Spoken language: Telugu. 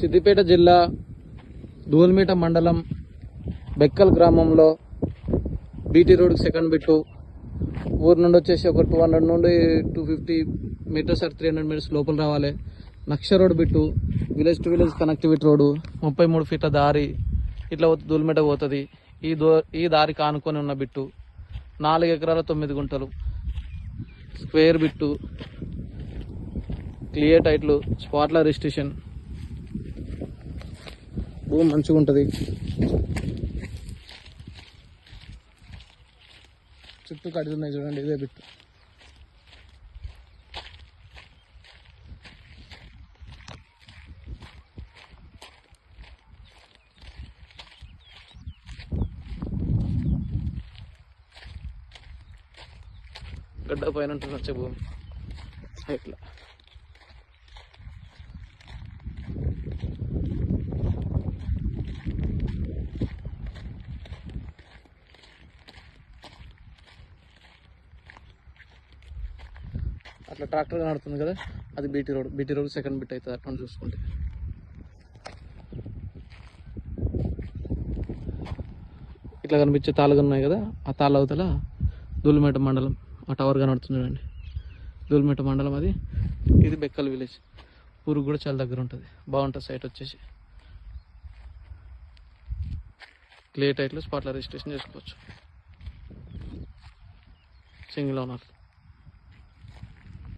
సిద్దిపేట జిల్లా దూల్మీట మండలం బెక్కల్ గ్రామంలో బీటీ రోడ్ సెకండ్ బిట్టు. ఊరు నుండి వచ్చేసి ఒక టూ హండ్రెడ్ నుండి two fifty metres or three hundred metres లోపల రావాలి. నక్ష road bit village to village connectivity road ముప్పై మూడు ఫీట్ల దారి ఇట్లా పోతే దూల్మీట పోతుంది. ఈ దో ఈ దారి కానుకొని ఉన్న బిట్టు నాలుగు ఎకరాల తొమ్మిది గుంటలు. స్క్వేర్ బిట్టు క్లియర్ టైట్లు స్పాట్ల రిజిస్ట్రేషన్ భూమి మంచిగా ఉంటుంది. చుట్టూ కడుతున్నాయి చూడండి ఇదే బిట్టు. గడ్డ పైన ఉంటుంది వచ్చే భూమి ఇట్లా అట్లా ట్రాక్టర్ కనబడుతుంది కదా అది BT road BT road second bit అవుతుంది అట్లా చూసుకుంటే. ఇట్లా కనిపించే తాళ్ళు ఉన్నాయి కదా ఆ తాళ్ళ అవతల దూలిమేట మండలం ఆ టవర్ కనబడుతుంది చూడండి. దూలిమేట మండలం అది. ఇది బెక్కల్ విలేజ్ ఊరికి కూడా చాలా దగ్గర ఉంటుంది. బాగుంటుంది సైట్ వచ్చేసి. క్లియర్ టైట్లో స్పాట్లో రిజిస్ట్రేషన్ చేసుకోవచ్చు. Single owner